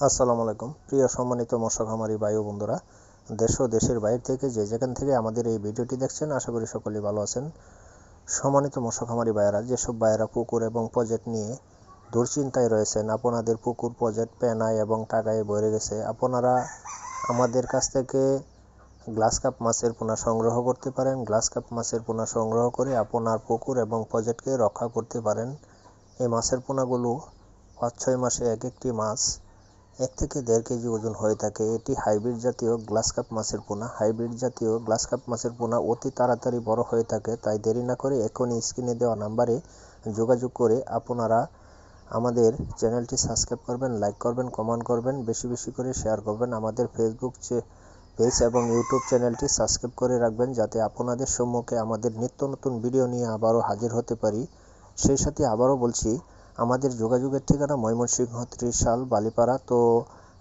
আসসালামু আলাইকুম। প্রিয় সম্মানিত মৎস্য খামারি বায়ু বন্ধুরা, দেশ ও দেশের বাইরে থেকে যে যেখান থেকে আমাদের এই ভিডিওটি দেখছেন, আশা করি সকলেই ভালো আছেন। সম্মানিত মৎস্য খামারি ভাইয়েরা, যেসব ভাইয়েরা পুকুর এবং প্রজেক্ট নিয়ে দুশ্চিন্তায় রয়েছেন, আপনাদের পুকুর, প্রজেক্ট, পেনায় এবং টাকায় ভরে গেছে, আপনারা আমাদের কাছ থেকে গ্লাস কাপ মাছের পোনা সংগ্রহ করতে পারেন। গ্লাস কাপ মাছের পোনা সংগ্রহ করে আপনার পুকুর এবং প্রজেক্টকে রক্ষা করতে পারেন। এই মাছের পোনাগুলো পাঁচ ছয় মাসে এক একটি মাছ এক থেকে দেড় কেজি ওজন হয়ে থাকে। এটি হাইব্রিড জাতীয় গ্লাস কাপ মাছের পোনা। হাইব্রিড জাতীয় গ্লাস কাপ মাছের পোনা অতি তাড়াতাড়ি বড় হয়ে থাকে, তাই দেরি না করে এখনই স্ক্রিনে দেওয়া নাম্বারে যোগাযোগ করে আপনারা আমাদের চ্যানেলটি সাবস্ক্রাইব করবেন, লাইক করবেন, কমেন্ট করবেন, বেশি বেশি করে শেয়ার করবেন। আমাদের ফেসবুক পেজ এবং ইউটিউব চ্যানেলটি সাবস্ক্রাইব করে রাখবেন যাতে আপনাদের সম্মুখে আমাদের নিত্য নতুন ভিডিও নিয়ে আবারও হাজির হতে পারি। সেই সাথে আবারও বলছি আমাদের যোগাযোগের ঠিকানা ময়মনসিংহ ত্রিশাল, বালিপাড়া। তো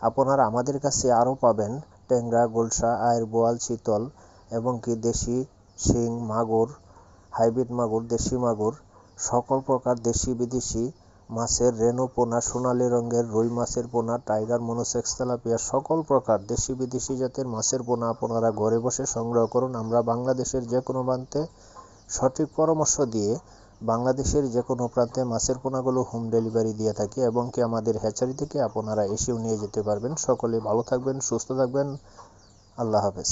আপনারা আমাদের কাছে আরও পাবেন ট্যাংরা, গোলসা, আয়ের বোয়াল চিতল এবং কি দেশি শিং, মাগুর, হাইব্রিড মাগুর, দেশি মাগুর, সকল প্রকার দেশি বিদেশি মাছের রেনু পোনা, সোনালি রঙের রুই মাছের পোনা, টাইগার, মনোসেক্স, তেলাপিয়া, সকল প্রকার দেশি বিদেশি জাতের মাছের পোনা আপনারা ঘরে বসে সংগ্রহ করুন। আমরা বাংলাদেশের যে কোনো প্রান্তে সঠিক পরামর্শ দিয়ে বাংলাদেশের যে কোনো প্রান্তে মাছের পোনাগুলো হোম ডেলিভারি দিয়ে থাকি এবং কি আমাদের হ্যাচারি থেকে আপনারা এসেও নিয়ে যেতে পারবেন। সকলে ভালো থাকবেন, সুস্থ থাকবেন। আল্লাহ হাফেজ।